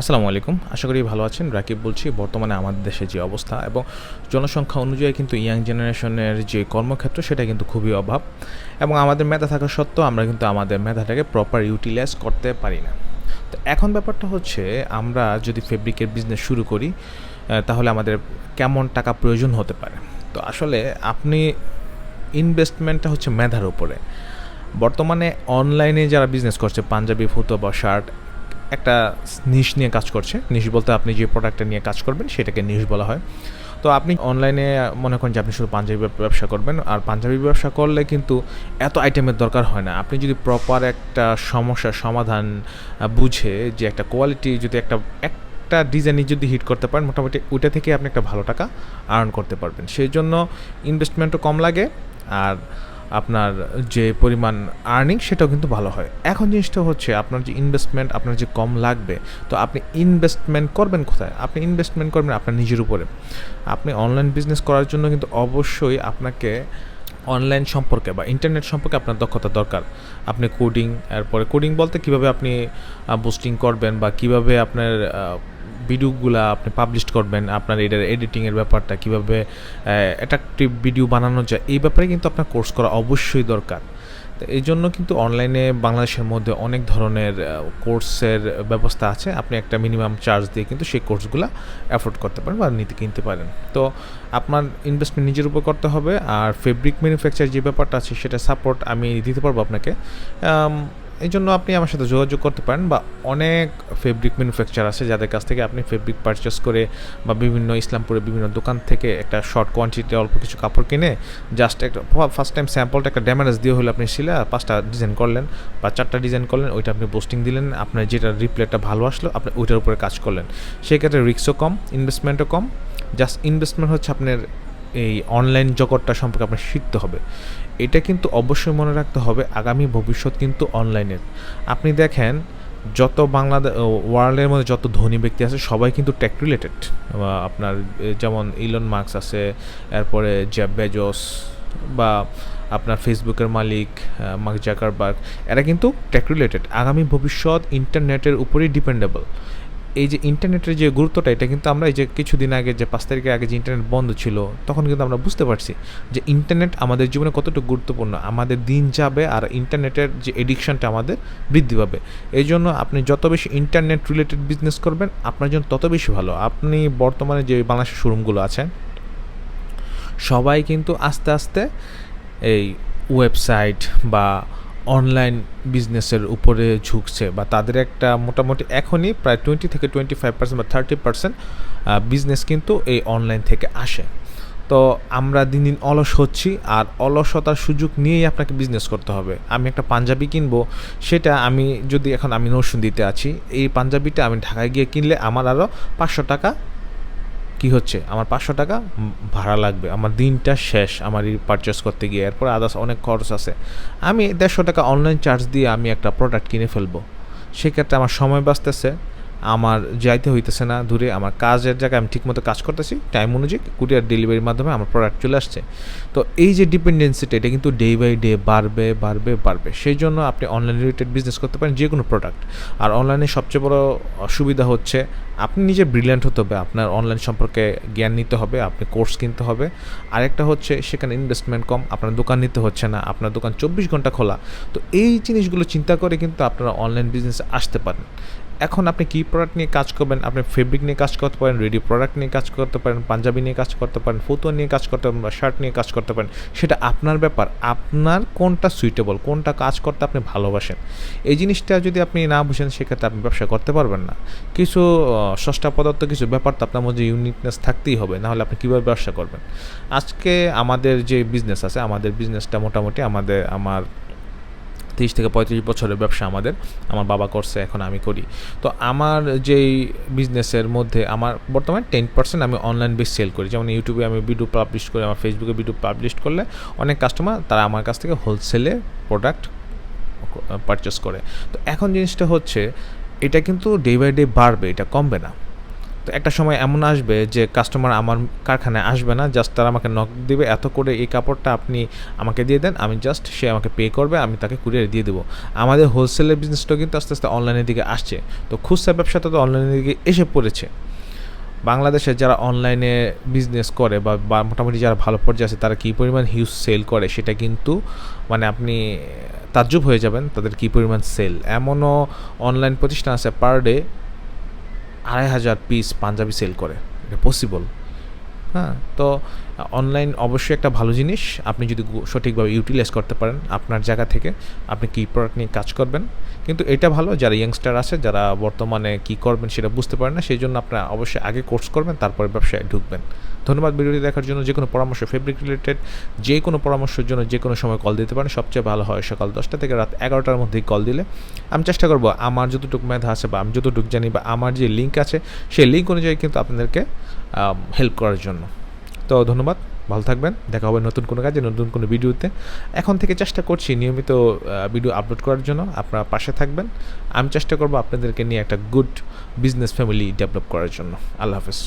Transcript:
আসসালামু আলাইকুম। আশা করি ভালো আছেন। রাকিব বলছি, বর্তমানে আমাদের দেশে যে অবস্থা এবং জনসংখ্যা অনুযায়ী কিন্তু ইয়াং জেনারেশনের যে কর্মক্ষেত্র, সেটা কিন্তু খুবই অভাব এবং আমাদের মেধা থাকা সত্ত্বেও আমরা কিন্তু আমাদের মেধাটাকে প্রপার ইউটিলাইজ করতে পারি না। তো এখন ব্যাপারটা হচ্ছে, আমরা যদি ফেব্রিকের বিজনেস শুরু করি তাহলে আমাদের কেমন টাকা প্রয়োজন হতে পারে? তো আসলে আপনি ইনভেস্টমেন্টটা হচ্ছে মেধার উপরে। বর্তমানে অনলাইনে যারা বিজনেস করছে, পাঞ্জাবি ফুতো বা শার্ট একটা নিশ নিয়ে কাজ করছে। নিশ বলতে আপনি যে প্রোডাক্টটা নিয়ে কাজ করবেন, সেটাকে নিশ বলা হয়। তো আপনি অনলাইনে মনে করেন যে আপনি শুধু পাঞ্জাবি ব্যবসা করবেন, আর পাঞ্জাবি ব্যবসা করলে কিন্তু এত আইটেমের দরকার হয় না। আপনি যদি প্রপার একটা সমস্যার সমাধান বুঝে যে একটা কোয়ালিটি যদি একটা একটা ডিজাইনই যদি হিট করতে পারেন, মোটামুটি ওইটা থেকে আপনি একটা ভালো টাকা আর্ন করতে পারবেন। সেই জন্য ইনভেস্টমেন্টও কম লাগে, আর আপনার যে পরিমাণ আর্নিং সেটাও কিন্তু ভালো হয়। এখন জিনিসটা হচ্ছে আপনার যে ইনভেস্টমেন্ট আপনার যে কম লাগবে, তো আপনি ইনভেস্টমেন্ট করবেন কোথায়? আপনি ইনভেস্টমেন্ট করবেন আপনার নিজের উপরে। আপনি অনলাইন বিজনেস করার জন্য কিন্তু অবশ্যই আপনাকে অনলাইন সম্পর্কে বা ইন্টারনেট সম্পর্কে আপনার দক্ষতা দরকার। আপনি কোডিং এরপরে কোডিং বলতে কীভাবে আপনি বুস্টিং করবেন বা কীভাবে আপনার ভিডিওগুলো আপনি পাবলিশ করবেন, আপনার এটার এডিটিংয়ের ব্যাপারটা কীভাবে অ্যাট্রাকটিভ ভিডিও বানানো যায়, এই ব্যাপারে কিন্তু আপনার কোর্স করা অবশ্যই দরকার। এই জন্য কিন্তু অনলাইনে বাংলাদেশের মধ্যে অনেক ধরনের কোর্সের ব্যবস্থা আছে। আপনি একটা মিনিমাম চার্জ দিয়ে কিন্তু সেই কোর্সগুলো অ্যাফোর্ড করতে পারেন বা নিতে, কিনতে পারেন। তো আপনার ইনভেস্টমেন্ট নিজের উপর করতে হবে। আর ফেব্রিক ম্যানুফ্যাকচার যে ব্যাপারটা আছে, সেটা সাপোর্ট আমি দিতে পারব আপনাকে। এই জন্য আপনি আমার সাথে যোগাযোগ করতে পারেন বা অনেক ফেব্রিক ম্যানুফ্যাকচার আছে যাদের কাছ থেকে আপনি ফেব্রিক পারচেস করে বা বিভিন্ন ইসলামপুরে বিভিন্ন দোকান থেকে একটা শর্ট কোয়ান্টিটি অল্প কিছু কাপড় কিনে জাস্ট একটা ফার্স্ট টাইম স্যাম্পলটা একটা ড্যামেজ দিয়ে হলে আপনি সিলে পাঁচটা ডিজাইন করলেন বা চারটা ডিজাইন করলেন, ওইটা আপনি পোস্টিং দিলেন, আপনার যেটা রিপ্লেটা ভালো আসলো, আপনি ওইটার উপরে কাজ করলেন। সেক্ষেত্রে রিস্কও কম ইনভেস্টমেন্টও কম জাস্ট ইনভেস্টমেন্ট হচ্ছে আপনার এই অনলাইন জগৎটা সম্পর্কে আপনার শিখতে হবে। এটা কিন্তু অবশ্যই মনে রাখতে হবে, আগামী ভবিষ্যৎ কিন্তু অনলাইনের আপনি দেখেন, যত বাংলাদেশ ওয়ার্ল্ডের মধ্যে যত ধনী ব্যক্তি আছে, সবাই কিন্তু টেক রিলেটেড আপনার যেমন ইলন মার্কস আছে, এরপরে জ্যাব বেজস বা আপনার ফেসবুকের মালিক মার্ক জাকারবার্গ এরা কিন্তু টেক রিলেটেড আগামী ভবিষ্যৎ ইন্টারনেটের উপরেই ডিপেন্ডেবল এই যে ইন্টারনেটের যে গুরুত্বটা, এটা কিন্তু আমরা এই যে কিছুদিন আগে, যে পাঁচ তারিখের আগে যে ইন্টারনেট বন্ধ ছিল, তখন কিন্তু আমরা বুঝতে পারছি যে ইন্টারনেট আমাদের জীবনে কতটুকু গুরুত্বপূর্ণ। আমাদের দিন যাবে আর ইন্টারনেটের যে এডিকশনটা আমাদের বৃদ্ধি পাবে। এই জন্য আপনি যত বেশি ইন্টারনেট রিলেটেড বিজনেস করবেন, আপনার জন্য তত বেশি ভালো। আপনি বর্তমানে যে বাংলাদেশের শোরুমগুলো আছে সবাই কিন্তু আস্তে আস্তে এই ওয়েবসাইট বা অনলাইন বিজনেসের উপরে ঝুঁকছে বা তাদের একটা মোটামুটি এখনই প্রায় টোয়েন্টি থেকে টোয়েন্টি ফাইভ পার্সেন্ট বা থার্টি পার্সেন্ট বিজনেস কিন্তু এই অনলাইন থেকে আসে। তো আমরা দিন দিন অলস হচ্ছি আর অলসতার সুযোগ নিয়েই আপনাকে বিজনেস করতে হবে। আমি একটা পাঞ্জাবি কিনবো, সেটা আমি যদি এখন আমি নরসুন দিতে আছি, এই পাঞ্জাবিটা আমি ঢাকায় গিয়ে কিনলে আমার আরও পাঁচশো টাকা কি হচ্ছে? আমার পাঁচশো টাকা ভাড়া লাগবে। আমার দিনটা শেষ, আমার এই পারচেস করতে গিয়ে। এরপর আদার্স অনেক খরচ আছে। আমি দেড়শো টাকা অনলাইন চার্জ দিয়ে আমি একটা প্রোডাক্ট কিনে ফেলব। সেক্ষেত্রে আমার সময় বাঁচতেছে। আমার যাইতে হইতেছে না, দূরে আমার কাজের জায়গায় আমি ঠিকমতো কাজ করতেছি টাইম অনুযায়ী কুরিয়ার ডেলিভারির মাধ্যমে আমার প্রোডাক্ট চলে আসছে। তো এই যে ডিপেন্ডেন্সিটা এটা কিন্তু ডে বাই ডে বাড়বে বাড়বে বাড়বে। সেই জন্য আপনি অনলাইন রিলেটেড বিজনেস করতে পারেন, যে কোনো প্রোডাক্ট আর অনলাইনে সবচেয়ে বড় সুবিধা হচ্ছে, আপনি নিজে ব্রিলিয়ান্ট হতে হবে, আপনার অনলাইন সম্পর্কে জ্ঞান নিতে হবে, আপনি কোর্স কিনতে হবে। আরেকটা হচ্ছে, সেখানে ইনভেস্টমেন্ট কম, আপনার দোকান নিতে হচ্ছে না, আপনার দোকান চব্বিশ ঘণ্টা খোলা। তো এই জিনিসগুলো চিন্তা করে কিন্তু আপনারা অনলাইন বিজনেসে আসতে পারেন। এখন আপনি কী প্রোডাক্ট নিয়ে কাজ করবেন, আপনি ফেব্রিক নিয়ে কাজ করতে পারেন রেডি প্রোডাক্ট নিয়ে কাজ করতে পারেন, পাঞ্জাবি নিয়ে কাজ করতে পারেন, ফতুয়া নিয়ে কাজ করতে পারেন, বা শার্ট নিয়ে কাজ করতে পারেন, সেটা আপনার ব্যাপার। আপনার কোনটা সুইটেবল কোনটা কাজ করতে আপনি ভালোবাসেন। এই জিনিসটা যদি আপনি না বুঝেন, সেক্ষেত্রে আপনি ব্যবসা করতে পারবেন না। কিছু সস্তা পদার্থ, কিছু ব্যাপার তো আপনার মধ্যে ইউনিকনেস থাকতেই হবে, নাহলে আপনি কীভাবে ব্যবসা করবেন? আজকে আমাদের যে বিজনেস আছে, আমাদের বিজনেসটা মোটামুটি আমাদের, আমার তিরিশ থেকে পঁয়ত্রিশ বছরের ব্যবসা আমাদের, আমার বাবা করছে, এখন আমি করি। তো আমার যেই বিজনেসের মধ্যে আমার বর্তমানে টেন পার্সেন্ট আমি অনলাইন বেস সেল করি। যেমন ইউটিউবে আমি ভিডিও পাবলিশ করি, আমার ফেসবুকে ভিডিও পাবলিশ করলে অনেক কাস্টমার তারা আমার কাছ থেকে হোলসেলে প্রোডাক্ট পারচেস করে। তো এখন জিনিসটা হচ্ছে, এটা কিন্তু ডে বাই ডে বাড়বে, এটা কমবে না। একটা সময় এমন আসবে যে কাস্টমার আমার কারখানায় আসবে না জাস্ট তারা আমাকে নক দিবে, এত করে এই কাপড়টা আপনি আমাকে দিয়ে দেন, আমি জাস্ট সে আমাকে পে করবে, আমি তাকে কুরিয়ার দিয়ে দেবো। আমাদের হোলসেলের বিজনেসটাও কিন্তু আস্তে আস্তে অনলাইনের দিকে আসছে। তো খুচরা ব্যবসাটা তো অনলাইনের দিকে এসে পড়েছে। বাংলাদেশে যারা অনলাইনে বিজনেস করে বা মোটামুটি যারা ভালো পর্যায়ে আছে, তারা কী পরিমাণ হিউজ সেল করে, সেটা কিন্তু মানে আপনি তাজ্জুব হয়ে যাবেন তাদের কী পরিমাণ সেল এমনও অনলাইন প্রতিষ্ঠান আছে পার ডে আড়াই হাজার পিস পাঞ্জাবি সেল করে। এটা পসিবল হ্যাঁ তো অনলাইন অবশ্যই একটা ভালো জিনিস। আপনি যদি সঠিকভাবে ইউটিলাইজ করতে পারেন আপনার জায়গা থেকে, আপনি কী প্রোডাক্ট নিয়ে কাজ করবেন। কিন্তু এটা ভালো, যারা ইয়াংস্টার আছে, যারা বর্তমানে কী করবেন সেটা বুঝতে পারেন না সেই জন্য আপনারা অবশ্যই আগে কোর্স করবেন, তারপরে ব্যবসায় ঢুকবেন। ধন্যবাদ ভিডিওটি দেখার জন্য। যে কোনো পরামর্শ ফেব্রিক রিলেটেড যে কোনো পরামর্শের জন্য যে কোনো সময় কল দিতে পারেন। সবচেয়ে ভালো হয় সকাল দশটা থেকে রাত এগারোটার মধ্যেই কল দিলে। আমি চেষ্টা করব আমার যতটুকু মেধা আছে বা আমি যতটুকু জানি বা আমার যে লিঙ্ক আছে, সেই লিঙ্ক অনুযায়ী কিন্তু আপনাদেরকে হেল্প করার জন্য। তো ধন্যবাদ, ভালো থাকবেন, দেখা হবে নতুন কোনো কাজে, নতুন কোনো ভিডিওতে। এখন থেকে চেষ্টা করছি নিয়মিত ভিডিও আপলোড করার জন্য, আপনারা পাশে থাকবেন। আমি চেষ্টা করব আপনাদেরকে নিয়ে একটা গুড বিজনেস ফ্যামিলি ডেভেলপ করার জন্য। আল্লাহ হাফেজ।